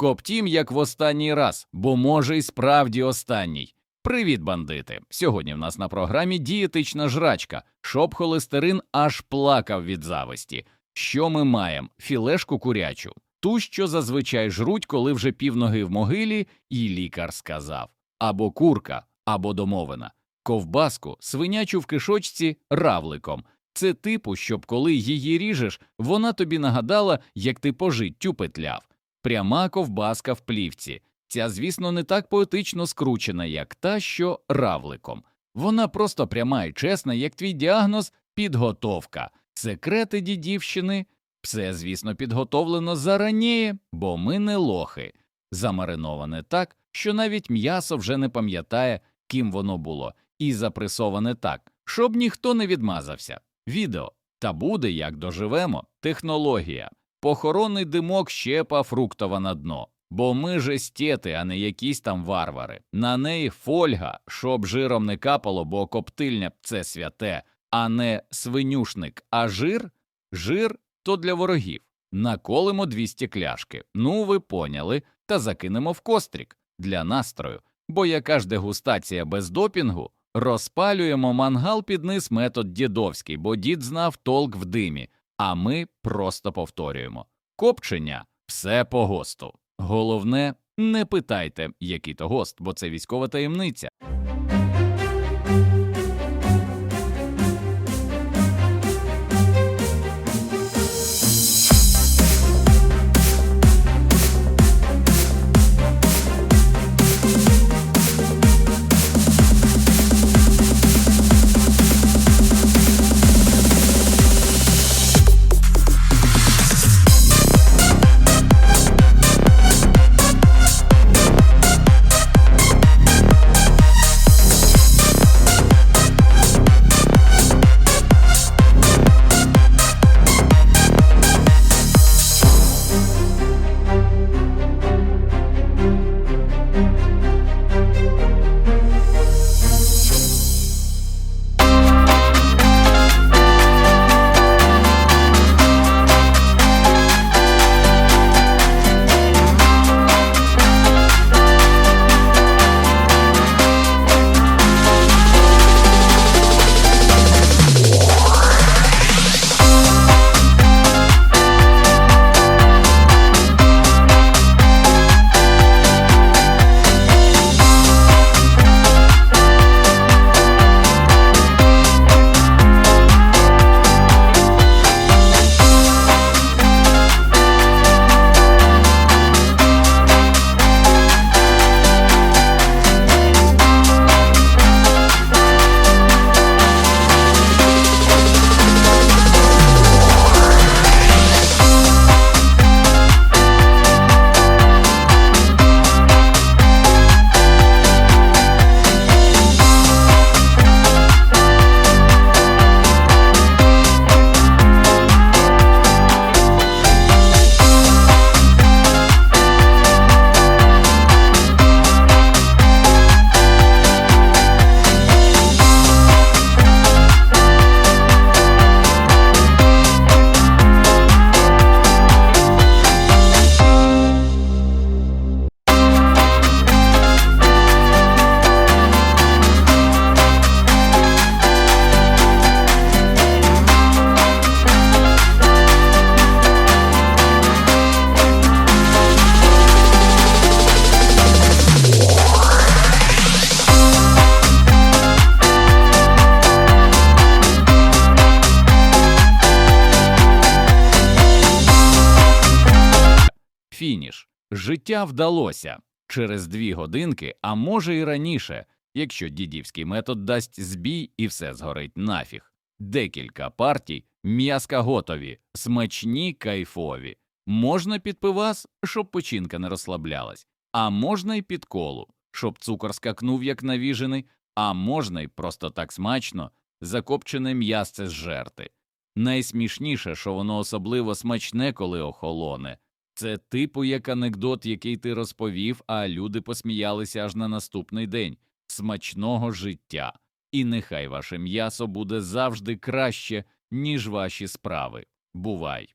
Коптім, як в останній раз, бо може й справді останній. Привіт, бандити! Сьогодні в нас на програмі дієтична жрачка, щоб холестерин аж плакав від зависті. Що ми маємо? Філешку курячу, ту, що зазвичай жруть, коли вже півноги в могилі, і лікар сказав або курка, або домовина, ковбаску, свинячу в кишочці равликом. Це типу, щоб коли її ріжеш, вона тобі нагадала, як ти по життю петляв. Пряма ковбаска в плівці. Ця, звісно, не так поетично скручена, як та, що равликом. Вона просто пряма і чесна, як твій діагноз підготовка. Секрети дідівщини. Все, звісно, підготовлено зараніє, бо ми не лохи. Замариноване так, що навіть м'ясо вже не пам'ятає, ким воно було, і запресоване так, щоб ніхто не відмазався. Відео. Та буде, як доживемо. Технологія. Похоронний димок щепа фруктова на дно. Бо ми же стєти, а не якісь там варвари. На неї фольга, щоб жиром не капало, бо коптильня це святе, а не свинюшник. А жир? Жир то для ворогів. Наколимо 200 кляшки. Ну, ви поняли, та закинемо в кострік для настрою. Бо яка ж дегустація без допінгу? Розпалюємо мангал під низ метод дідовський, бо дід знав толк в димі, а ми просто повторюємо. Копчення все по госту. Головне, не питайте, який то гост, бо це військова таємниця. Фініш. Життя вдалося через дві годинки, а може і раніше, якщо дідівський метод дасть збій і все згорить нафіг. Декілька партій, м'язка готові, смачні, кайфові. Можна під пивас, щоб печінка не розслаблялась, а можна й під колу, щоб цукор скакнув як навіжений, а можна й просто так смачно закопчене м'ясце зжерти. Найсмішніше, що воно особливо смачне, коли охолоне. Це типу як анекдот, який ти розповів, а люди посміялися аж на наступний день. Смачного життя. І нехай ваше м'ясо буде завжди краще, ніж ваші справи. Бувай.